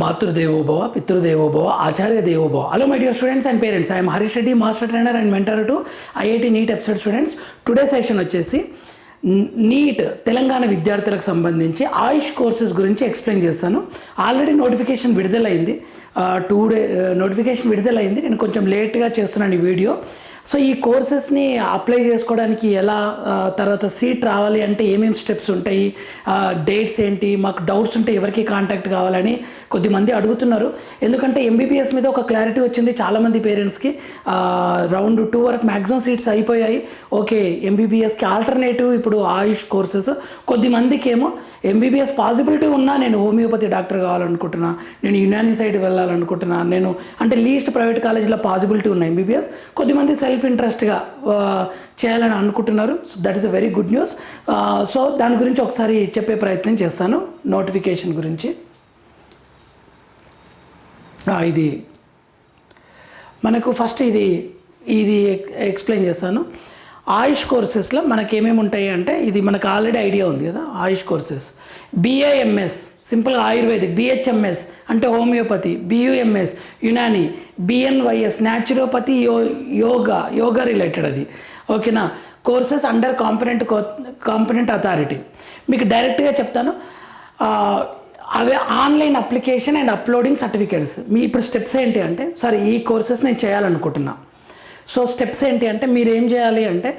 మాతృదేవోభవ పితృదేవోభవ ఆచార్య దేవోభవ hello my dear students and parents I'm Harish Reddy master trainer and mentor to IIT NEET episode students today session వచ్చేసి NEET Telangana విద్యార్థులకు సంబంధించి AYUSH courses గురించి explain చేస్తాను ఆల్రెడీ నోటిఫికేషన్ విడుదలైంది టూ డే నోటిఫికేషన్ విడుదలైంది నేను కొంచెం లేట్గా చేస్తున్నాను ఈ వీడియో సో ఈ కోర్సెస్ని అప్లై చేసుకోవడానికి ఎలా తర్వాత సీట్ రావాలి అంటే ఏమేమి స్టెప్స్ ఉంటాయి డేట్స్ ఏంటి మాకు డౌట్స్ ఉంటే ఎవరికి కాంటాక్ట్ కావాలని కొద్దిమంది అడుగుతున్నారు ఎందుకంటే ఎంబీబీఎస్ మీద ఒక క్లారిటీ వచ్చింది చాలామంది పేరెంట్స్కి రౌండ్ టూ వరకు మ్యాక్సిమం సీట్స్ అయిపోయాయి ఓకే ఎంబీబీఎస్కి ఆల్టర్నేటివ్ ఇప్పుడు ఆయుష్ కోర్సెస్ కొద్దిమందికి ఏమో ఎంబీబీఎస్ పాసిబిలిటీ ఉన్నా నేను హోమియోపతి డాక్టర్ కావాలనుకుంటున్నా నేను యునాని సైడ్ వెళ్ళాలనుకుంటున్నా నేను అంటే లీస్ట్ ప్రైవేట్ కాలేజీలో పాసిబిలిటీ ఉన్నాయి ఎంబీబీఎస్ కొద్దిమంది సెల్ సెల్ఫ్ ఇంట్రెస్ట్గా చేయాలని అనుకుంటున్నారు so that is a very good news so దాని గురించి ఒకసారి చెప్పే ప్రయత్నం చేస్తాను నోటిఫికేషన్ గురించి ఇది మనకు ఫస్ట్ ఇది ఇది ఎక్స్ప్లెయిన్ చేస్తాను ఆయుష్ కోర్సెస్లో మనకి ఏమేమి ఉంటాయి అంటే ఇది మనకు ఆల్రెడీ ఐడియా ఉంది కదా ఆయుష్ కోర్సెస్ బిఏఎంఎస్ సింపుల్గా ఆయుర్వేదిక్ బిహెచ్ఎంఎస్ అంటే homeopathy BUMS Unani BNYS naturopathy యో యోగా యోగా రిలేటెడ్ అది ఓకేనా courses under competent competent authority మీకు డైరెక్ట్గా చెప్తాను అవే online application and uploading certificates మీ ఇప్పుడు స్టెప్స్ ఏంటి అంటే సారీ ఈ కోర్సెస్ నేను చేయాలనుకుంటున్నా సో స్టెప్స్ ఏంటి అంటే మీరు ఏం చేయాలి అంటే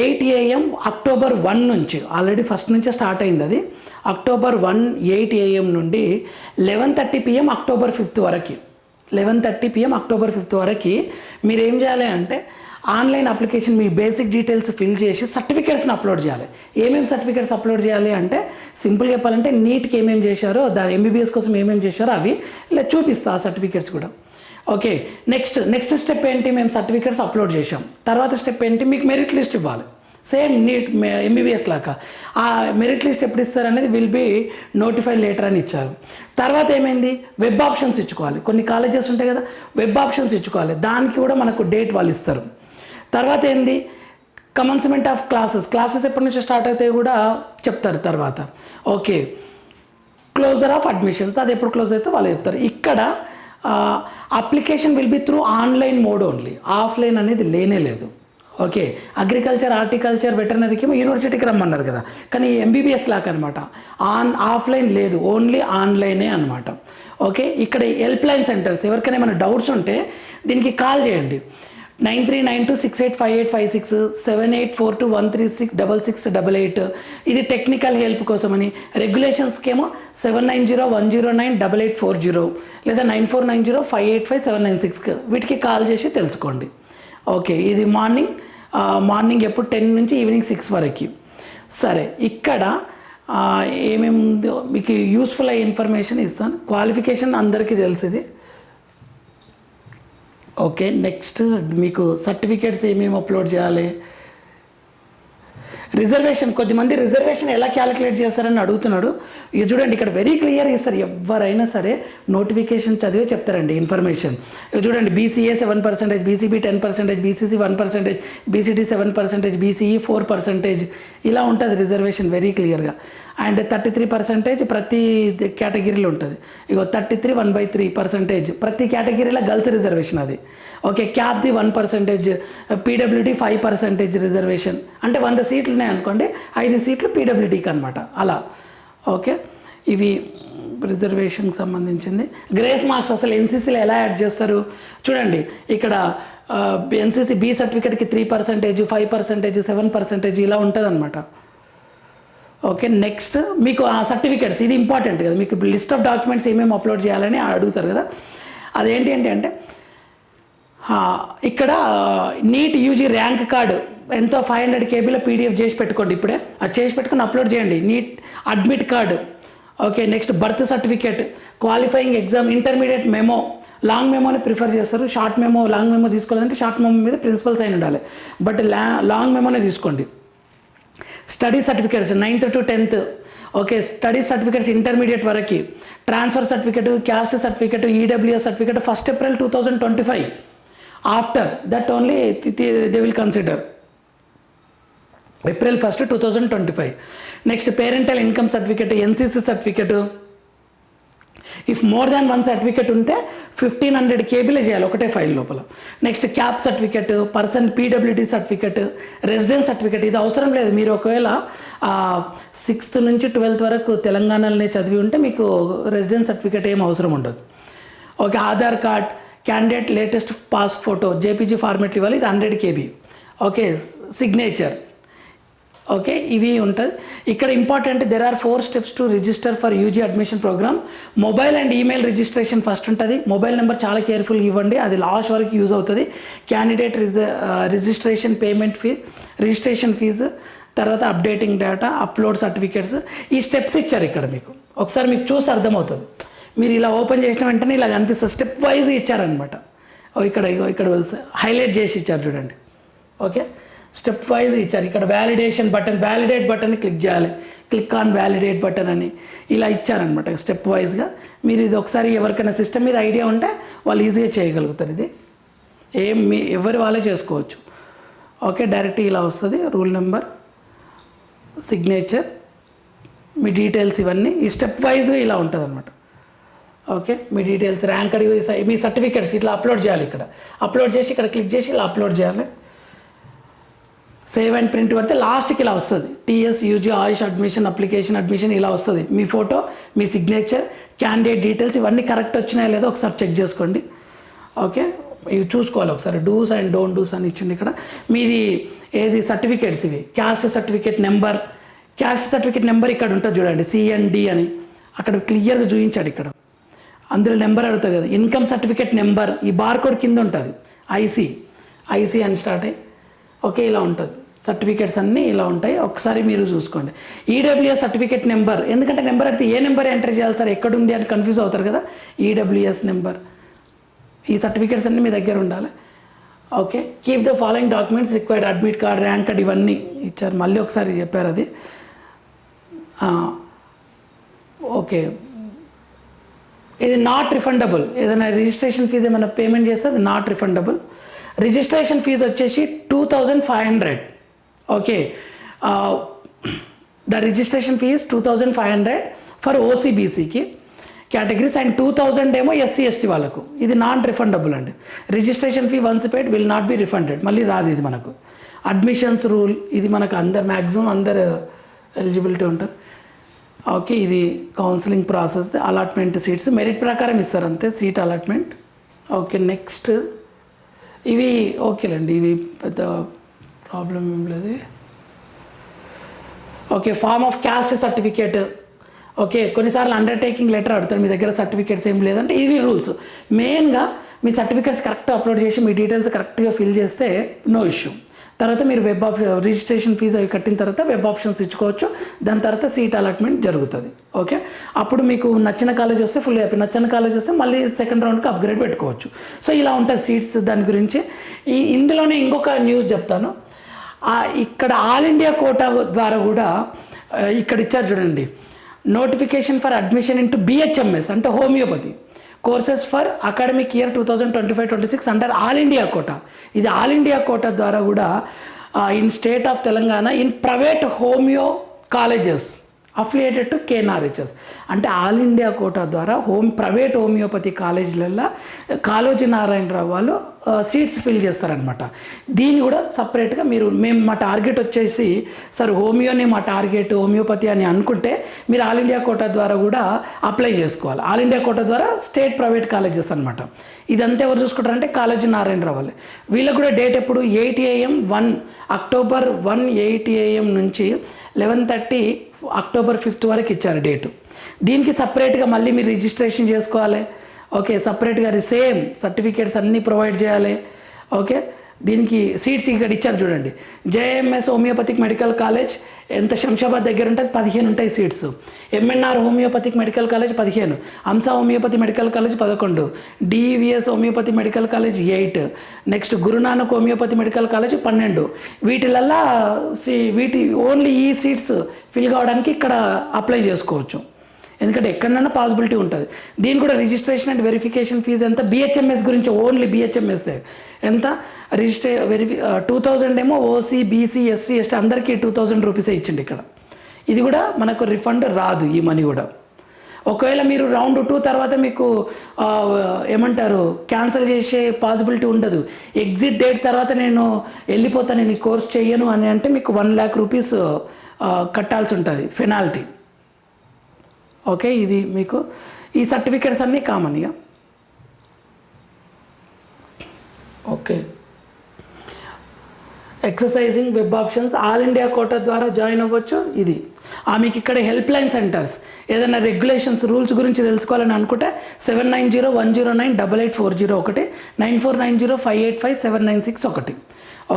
ఎయిట్ ఏఎం అక్టోబర్ వన్ నుంచి ఆల్రెడీ ఫస్ట్ నుంచే స్టార్ట్ అయింది అది అక్టోబర్ వన్ ఎయిట్ ఏఎం నుండి eleven thirty PM October fifth వరకు eleven thirty PM October fifth వరకు మీరు ఏం చేయాలి అంటే ఆన్లైన్ అప్లికేషన్ మీ బేసిక్ డీటెయిల్స్ ఫిల్ చేసి సర్టిఫికేట్స్ని అప్లోడ్ చేయాలి ఏమేమి సర్టిఫికేట్స్ అప్లోడ్ చేయాలి అంటే సింపుల్ చెప్పాలంటే నీట్కి ఏమేమి చేశారో దాని ఎంబీబీఎస్ కోసం ఏమేమి చేశారో అవి ఇలా చూపిస్తా ఆ సర్టిఫికేట్స్ కూడా ఓకే నెక్స్ట్ నెక్స్ట్ స్టెప్ ఏంటి మేము సర్టిఫికేట్స్ అప్లోడ్ చేసాం తర్వాత స్టెప్ ఏంటి మీకు మెరిట్ లిస్ట్ ఇవ్వాలి సేమ్ నీట్ ఎంబీబీఎస్ లాగా ఆ మెరిట్ లిస్ట్ ఎప్పుడు ఇస్తారు అనేది విల్ బీ నోటిఫై లేటర్ అని ఇచ్చారు తర్వాత ఏమైంది వెబ్ ఆప్షన్స్ ఇచ్చుకోవాలి కొన్ని కాలేజెస్ ఉంటాయి కదా వెబ్ ఆప్షన్స్ ఇచ్చుకోవాలి దానికి కూడా మనకు డేట్ వాళ్ళు ఇస్తారు తర్వాత ఏంది కమన్స్మెంట్ ఆఫ్ క్లాసెస్ క్లాసెస్ ఎప్పటి నుంచి స్టార్ట్ అవుతాయి కూడా చెప్తారు తర్వాత ఓకే క్లోజర్ ఆఫ్ అడ్మిషన్స్ అది ఎప్పుడు క్లోజ్ అవుతుందో వాళ్ళు చెప్తారు ఇక్కడ application will be through online mode only offline అనేది లేనే లేదు ఓకే అగ్రికల్చర్ హార్టికల్చర్ వెటర్నరీకి యూనివర్సిటీకి రమ్మన్నారు కదా కానీ ఎంబీబీఎస్ లాక్ అనమాట ఆన్ ఆఫ్లైన్ లేదు ఓన్లీ ఆన్లైనే అనమాట ఓకే ఇక్కడ హెల్ప్ లైన్ సెంటర్స్ ఎవరికైనా ఏమైనా డౌట్స్ ఉంటే దీనికి కాల్ చేయండి nine three nine two six eight five eight five six seven eight four two one three six double six double eight ఇది టెక్నికల్ హెల్ప్ కోసమని రెగ్యులేషన్స్కి ఏమో seven nine zero one zero nine double eight four zero లేదా nine four nine zero five eight five seven nine six వీటికి call చేసి తెలుసుకోండి okay ఇది morning morning ఎప్పుడు టెన్ నుంచి ఈవినింగ్ సిక్స్ వరకు సరే ఇక్కడ ఏమేమి మీకు యూస్ఫుల్ అయ్యే ఇన్ఫర్మేషన్ ఇస్తాను క్వాలిఫికేషన్ అందరికీ తెలిసింది ఓకే నెక్స్ట్ మీకు సర్టిఫికేట్స్ ఏమేమి అప్లోడ్ చేయాలి రిజర్వేషన్ కొద్దిమంది రిజర్వేషన్ ఎలా క్యాలిక్యులేట్ చేస్తారని అడుగుతున్నాడు ఇక చూడండి ఇక్కడ వెరీ క్లియర్ ఇస్తారు ఎవరైనా సరే నోటిఫికేషన్ చదివే చెప్తారండి ఇన్ఫర్మేషన్ ఇక చూడండి BCA seven percentage BCB ten percentage BCC one percentage BCD seven percentage BCE four percentage ఇలా ఉంటుంది రిజర్వేషన్ వెరీ క్లియర్గా అండ్ థర్టీ త్రీ పర్సెంటేజ్ ప్రతి కేటగిరీలో ఉంటుంది ఇగో thirty three one by three percentage ప్రతి కేటగిరీలో గర్ల్స్ రిజర్వేషన్ అది okay క్యాబ్ది one percentage PWD five percentage reservation అంటే వంద సీట్లు ఉన్నాయి అనుకోండి ఐదు సీట్లు పీడబ్ల్యూడీకి అనమాట అలా ఓకే ఇవి రిజర్వేషన్కి సంబంధించింది గ్రేస్ మార్క్స్ అసలు ఎన్సీసీలో ఎలా యాడ్ చేస్తారు చూడండి ఇక్కడ NCC B సర్టిఫికేట్కి three percentage five percentage seven percentage ఇలా అనమాట ఓకే నెక్స్ట్ మీకు ఆ సర్టిఫికేట్స్ ఇది ఇంపార్టెంట్ కదా మీకు లిస్ట్ ఆఫ్ డాక్యుమెంట్స్ ఏమేమి అప్లోడ్ చేయాలని అడుగుతారు కదా అదేంటి ఏంటి అంటే ఇక్కడ నీట్ యూజీ ర్యాంక్ కార్డు ఎంతో ఫైవ్ హండ్రెడ్ కేబీలో పీడిఎఫ్ చేసి పెట్టుకోండి ఇప్పుడే అది చేసి పెట్టుకుని అప్లోడ్ చేయండి NEET admit card okay next birth certificate qualifying exam intermediate memo long మెమోని ప్రిఫర్ చేస్తారు షార్ట్ మెమో లాంగ్ మెమో తీసుకోవాలంటే షార్ట్ మెమో మీద ప్రిన్సిపల్ సైన్ ఉండాలి బట్ లా లాంగ్ మెమోనే తీసుకోండి Study certificates 9th to 10th. Okay, study certificates intermediate varaki. Transfer certificate, caste certificate, EWS certificate 1st April 2025. After that only they will consider. April 1st, 2025. Next, parental income certificate, NCC certificate, if more than one certificate ఉంటే fifteen hundred కేబీలే చేయాలి ఒకటే file లోపల next CAP certificate person PWD certificate residence certificate ఇది అవసరం లేదు మీరు ఒకవేళ సిక్స్త్ నుంచి ట్వెల్త్ వరకు తెలంగాణలోనే చదివి ఉంటే మీకు రెసిడెన్స్ సర్టిఫికెట్ ఏం అవసరం ఉండదు okay Aadhaar card candidate latest pass photo JPG format ఇవ్వాలి ఇది hundred KB okay signature okay ఇవి ఉంటుంది ఇక్కడ important there are four steps to register for UG admission program mobile and email registration first ఉంటుంది mobile number చాలా కేర్ఫుల్గా ఇవ్వండి అది లాస్ట్ వరకు యూజ్ అవుతుంది candidate registration payment fee registration fee తర్వాత అప్డేటింగ్ డేటా అప్లోడ్ సర్టిఫికేట్స్ ఈ స్టెప్స్ ఇచ్చారు ఇక్కడ మీకు ఒకసారి మీకు చూసి అర్థమవుతుంది మీరు ఇలా ఓపెన్ చేసిన వెంటనే ఇలా కనిపిస్తుంది స్టెప్ వైజ్ ఇచ్చారనమాట ఇక్కడ ఇక్కడ హైలైట్ చేసి ఇచ్చారు చూడండి ఓకే స్టెప్ వైజ్ ఇచ్చారు ఇక్కడ validation button validate button click చేయాలి క్లిక్ ఆన్ వ్యాలిడేట్ బటన్ అని ఇలా ఇచ్చారనమాట స్టెప్ వైజ్గా మీరు ఇది ఒకసారి ఎవరికైనా సిస్టమ్ మీద ఐడియా ఉంటే వాళ్ళు ఈజీగా చేయగలుగుతారు ఇది ఏం మీ ఎవరి వాళ్ళే చేసుకోవచ్చు ఓకే డైరెక్ట్ ఇలా వస్తుంది రూల్ నెంబర్ సిగ్నేచర్ మీ డీటెయిల్స్ ఇవన్నీ ఈ స్టెప్ వైజ్గా ఇలా ఉంటుంది అనమాట ఓకే మీ డీటెయిల్స్ ర్యాంక్ అడిగి మీ సర్టిఫికేట్స్ ఇట్లా అప్లోడ్ చేయాలి ఇక్కడ అప్లోడ్ చేసి ఇక్కడ క్లిక్ చేసి ఇలా అప్లోడ్ చేయాలి సేవ్ అండ్ ప్రింట్ పడితే లాస్ట్కి ఇలా వస్తుంది TS UG AYUSH admission application admission ఇలా వస్తుంది మీ ఫోటో మీ సిగ్నేచర్ క్యాండిడేట్ డీటెయిల్స్ ఇవన్నీ కరెక్ట్ వచ్చినాయో లేదో ఒకసారి చెక్ చేసుకోండి ఓకే ఇవి చూసుకోవాలి ఒకసారి డూస్ అండ్ డోంట్ డూస్ అని ఇచ్చింది ఇక్కడ మీది ఏది సర్టిఫికేట్స్ ఇవి caste certificate number caste certificate number ఇక్కడ ఉంటుంది చూడండి సిఎన్డి అని అక్కడ క్లియర్గా చూపించాడు ఇక్కడ అందులో నెంబర్ అడుగుతారు కదా ఇన్కమ్ సర్టిఫికేట్ నెంబర్ ఈ బార్కోడ్ కింద ఉంటుంది ఐసీ ఐసీ అని స్టార్ట్ అయ్యి ఓకే ఇలా ఉంటుంది సర్టిఫికేట్స్ అన్నీ ఇలా ఉంటాయి ఒకసారి మీరు చూసుకోండి ఈడబ్ల్యూఎస్ e సర్టిఫికేట్ నెంబర్ ఎందుకంటే నెంబర్ అయితే ఏ నెంబర్ ఎంటర్ చేయాలి సార్ ఎక్కడ ఉంది అని కన్ఫ్యూజ్ అవుతారు కదా ఈడబ్ల్యూఎస్ e నెంబర్ ఈ సర్టిఫికేట్స్ అన్నీ మీ దగ్గర ఉండాలి okay keep the following documents required admit card rank card ఇవన్నీ ఇచ్చారు మళ్ళీ ఒకసారి చెప్పారు అది ఓకే ఇది నాట్ రిఫండబుల్ ఏదైనా రిజిస్ట్రేషన్ ఫీజ్ ఏమైనా పేమెంట్ చేస్తే అది నాట్ రిఫండబుల్ రిజిస్ట్రేషన్ ఫీజు వచ్చేసి two thousand five hundred okay the registration fee two thousand five hundred for ఓసీబీసీకి categories and two thousand ఏమో ఎస్సీ ఎస్టీ వాళ్ళకు ఇది నాన్ రిఫండబుల్ అండి registration fee once paid will not be refunded మళ్ళీ రాదు ఇది మనకు admissions rule ఇది మనకు అందరు మ్యాక్సిమం అందరు ఎలిజిబిలిటీ ఉంటారు ఓకే ఇది counselling process allotment seats merit ప్రకారం ఇస్తారు అంతే సీట్ అలాట్మెంట్ ఓకే నెక్స్ట్ ఇవి ఓకేలండి ఇవి పెద్ద ప్రాబ్లం ఏం లేదు okay form of caste certificate okay కొన్నిసార్లు అండర్టేకింగ్ లెటర్ అడుగుతారు మీ దగ్గర సర్టిఫికేట్స్ ఏం లేదంటే ఇవి రూల్స్ మెయిన్గా మీ సర్టిఫికేట్స్ కరెక్ట్ అప్లోడ్ చేసి మీ డీటెయిల్స్ కరెక్ట్గా ఫిల్ చేస్తే నో ఇష్యూ తర్వాత మీరు వెబ్ ఆప్ రిజిస్ట్రేషన్ ఫీజు అవి కట్టిన తర్వాత వెబ్ ఆప్షన్స్ ఇచ్చుకోవచ్చు దాని తర్వాత సీట్ అలాట్మెంట్ జరుగుతుంది ఓకే అప్పుడు మీకు నచ్చిన కాలేజ్ వస్తే ఫుల్ అయిపోయి నచ్చిన కాలేజ్ వస్తే మళ్ళీ సెకండ్ రౌండ్కి అప్గ్రేడ్ పెట్టుకోవచ్చు సో ఇలా ఉంటాయి సీట్స్ దాని గురించి ఈ ఇందులోనే ఇంకొక న్యూస్ చెప్తాను ఇక్కడ ఆల్ ఇండియా కోటా ద్వారా కూడా ఇక్కడ ఇచ్చారు చూడండి notification for admission to BHMS అంటే homeopathy courses for academic year two thousand twenty five twenty six అంటారు ఆల్ ఇండియా కోటా ఇది ఆల్ ఇండియా కోటా ద్వారా కూడా in state of Telangana in private homeo colleges affiliated to KNRHS అంటే all India quota ద్వారా home private homeopathy కాలేజీలలో కాళోజీ నారాయణరావు వాళ్ళు seats fill చేస్తారనమాట దీన్ని కూడా సపరేట్గా మీరు మేము మా టార్గెట్ వచ్చేసి సార్ హోమియోనే మా టార్గెట్ హోమియోపతి అని అనుకుంటే మీరు ఆల్ ఇండియా కోటా ద్వారా కూడా అప్లై చేసుకోవాలి ఆల్ ఇండియా కోటా ద్వారా స్టేట్ ప్రైవేట్ కాలేజెస్ అనమాట ఇదంతా ఎవరు చూసుకుంటారంటే కాళోజీ నారాయణరావు వాళ్ళు వీళ్ళకు కూడా డేట్ ఎప్పుడు eight AM one October one eight AM నుంచి లెవెన్ థర్టీ అక్టోబర్ ఫిఫ్త్ వరకు ఇచ్చారు డేటు దీనికి సపరేట్గా మళ్ళీ మీరు రిజిస్ట్రేషన్ చేసుకోవాలి ఓకే సపరేట్గా సేమ్ సర్టిఫికేట్స్ అన్నీ ప్రొవైడ్ చేయాలి ఓకే దీనికి సీట్స్ ఇక్కడ ఇచ్చారు చూడండి జేఎంఎస్ హోమియోపతిక్ మెడికల్ కాలేజ్ ఎంత శంషాబాద్ దగ్గర ఉంటుంది పదిహేను ఉంటాయి seats MNR homeopathic medical college పదిహేను హంస హోమియోపతి మెడికల్ కాలేజ్ పదకొండు DVS homeopathy medical college eight next Guru Nanak homeopathy medical college పన్నెండు వీటిలల్లా సీ వీటి ఓన్లీ ఈ సీట్స్ ఫిల్ కావడానికి ఇక్కడ అప్లై చేసుకోవచ్చు ఎందుకంటే ఎక్కడైనా పాసిబిలిటీ ఉంటుంది దీని కూడా రిజిస్ట్రేషన్ అండ్ వెరిఫికేషన్ ఫీజు ఎంత బిహెచ్ఎంఎస్ గురించి ఓన్లీ బీహెచ్ఎంఎస్ఏ ఎంత రిజిస్ట్రే వెరిఫి టూ థౌజండ్ ఏమో ఓసీ బీసీ ఎస్సీ ఎస్టీ అందరికీ టూ థౌజండ్ రూపీసే ఇచ్చిండి ఇక్కడ ఇది కూడా మనకు రిఫండ్ రాదు ఈ మనీ కూడా ఒకవేళ మీరు రౌండ్ టూ తర్వాత మీకు ఏమంటారు క్యాన్సిల్ చేసే పాసిబిలిటీ ఉండదు ఎగ్జిట్ డేట్ తర్వాత నేను వెళ్ళిపోతాను నేను ఈ కోర్స్ చేయను అని అంటే మీకు వన్ ల్యాక్ రూపీస్ కట్టాల్సి ఉంటుంది ఫెనాల్టీ ఓకే ఇది మీకు ఈ సర్టిఫికేట్స్ అన్నీ కామన్ ఇక okay exercising web options all India quota ద్వారా జాయిన్ అవ్వచ్చు ఇది ఆమెకి ఇక్కడ హెల్ప్ లైన్ సెంటర్స్ ఏదైనా రెగ్యులేషన్స్ రూల్స్ గురించి తెలుసుకోవాలని అనుకుంటే seven nine zero one zero nine double eight four zero ఒకటి nine four nine zero five eight five seven nine six ఒకటి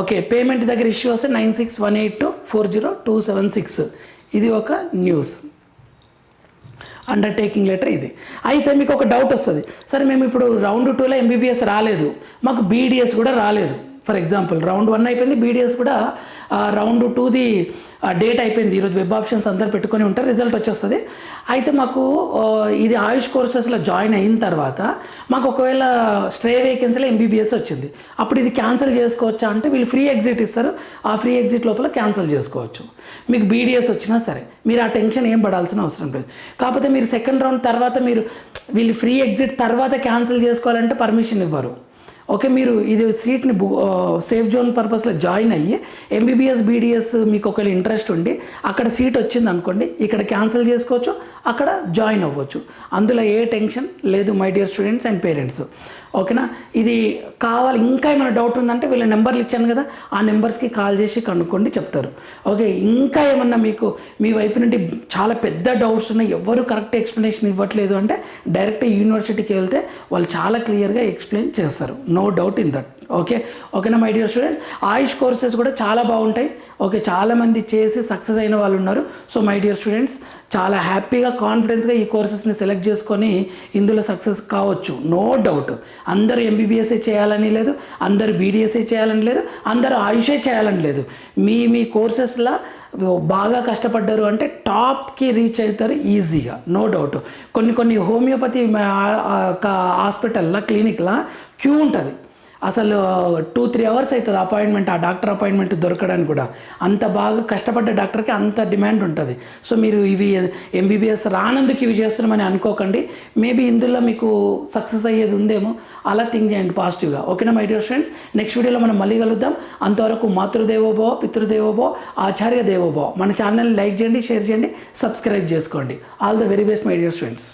ఓకే పేమెంట్ దగ్గర ఇష్యూ వస్తే nine six one eight two four zero two seven six ఇది ఒక news undertaking letter ఇది అయితే మీకు ఒక డౌట్ వస్తుంది సరే మేము ఇప్పుడు రౌండ్ టూలో ఎంబీబీఎస్ రాలేదు మాకు బీడీఎస్ కూడా రాలేదు ఫర్ ఎగ్జాంపుల్ రౌండ్ వన్ అయిపోయింది బీడిఎస్ కూడా రౌండ్ టూది డేట్ అయిపోయింది ఈరోజు వెబ్ ఆప్షన్స్ అందరు పెట్టుకొని ఉంటారు రిజల్ట్ వచ్చేస్తుంది అయితే మాకు ఇది ఆయుష్ కోర్సెస్లో జాయిన్ అయిన తర్వాత మాకు ఒకవేళ స్ట్రే వేకెన్సీలో ఎంబీబీఎస్ వచ్చింది అప్పుడు ఇది క్యాన్సిల్ చేసుకోవచ్చా అంటే వీళ్ళు ఫ్రీ ఎగ్జిట్ ఇస్తారు ఆ ఫ్రీ ఎగ్జిట్ లోపల క్యాన్సిల్ చేసుకోవచ్చు మీకు బీడిఎస్ వచ్చినా సరే మీరు ఆ టెన్షన్ ఏం పడాల్సిన అవసరం లేదు కాకపోతే మీరు సెకండ్ రౌండ్ తర్వాత మీరు వీళ్ళు ఫ్రీ ఎగ్జిట్ తర్వాత క్యాన్సిల్ చేసుకోవాలంటే పర్మిషన్ ఇవ్వరు ఓకే మీరు ఇది సీట్ని బు సేఫ్ జోన్ పర్పస్లో జాయిన్ అయ్యి ఎంబీబీఎస్ బీడీఎస్ మీకు ఒకవేళ ఇంట్రెస్ట్ ఉండి అక్కడ సీట్ వచ్చింది అనుకోండి ఇక్కడ క్యాన్సిల్ చేసుకోవచ్చు అక్కడ జాయిన్ అవ్వచ్చు అందులో ఏ టెన్షన్ లేదు my dear students and parents ఓకేనా ఇది కావాలి ఇంకా ఏమైనా డౌట్ ఉందంటే వీళ్ళ నెంబర్లు ఇచ్చాను కదా ఆ నెంబర్స్కి కాల్ చేసి కనుక్కోండి చెప్తారు ఓకే ఇంకా ఏమన్నా మీకు మీ వైపు నుండి చాలా పెద్ద డౌట్స్ ఉన్నాయి ఎవరు కరెక్ట్ ఎక్స్ప్లెనేషన్ ఇవ్వట్లేదు అంటే డైరెక్ట్ యూనివర్సిటీకి వెళ్తే వాళ్ళు చాలా క్లియర్గా ఎక్స్ప్లెయిన్ చేస్తారు no doubt in that okay ఓకేనా my dear students AYUSH courses కూడా చాలా బాగుంటాయి ఓకే చాలామంది చేసి సక్సెస్ అయిన వాళ్ళు ఉన్నారు సో మై డియర్ స్టూడెంట్స్ చాలా హ్యాపీగా కాన్ఫిడెన్స్గా ఈ కోర్సెస్ని సెలెక్ట్ చేసుకొని ఇందులో సక్సెస్ కావచ్చు నో డౌట్ అందరూ ఎంబీబీఎస్ఏ చేయాలని లేదు అందరు బీడీఎస్ఏ చేయాలని లేదు అందరు ఆయుషే చేయాలని లేదు మీ మీ కోర్సెస్లో బాగా కష్టపడ్డారు అంటే టాప్కి రీచ్ అవుతారు ఈజీగా నో డౌట్ కొన్ని కొన్ని హోమియోపతి హాస్పిటల్లో క్లినిక్లో క్యూ ఉంటుంది అసలు టూ త్రీ అవర్స్ అవుతుంది అపాయింట్మెంట్ ఆ డాక్టర్ అపాయింట్మెంట్ దొరకడానికి కూడా అంత బాగా కష్టపడ్డ డాక్టర్కి అంత డిమాండ్ ఉంటుంది సో మీరు ఇవి ఎంబీబీఎస్ రానందుకు ఇవి చేస్తున్నామని అనుకోకండి మేబీ ఇందులో మీకు సక్సెస్ అయ్యేది ఉందేమో అలా థింక్ చేయండి పాజిటివ్గా ఓకేనా మై డియర్ ఫ్రెండ్స్ నెక్స్ట్ వీడియోలో మనం మళ్ళీ కలుద్దాం అంతవరకు మాతృదేవోభవ పితృదేవోభవ ఆచార్య దేవోభవ మన ఛానల్ని లైక్ చేయండి షేర్ చేయండి సబ్స్క్రైబ్ చేసుకోండి all the very best my dear friends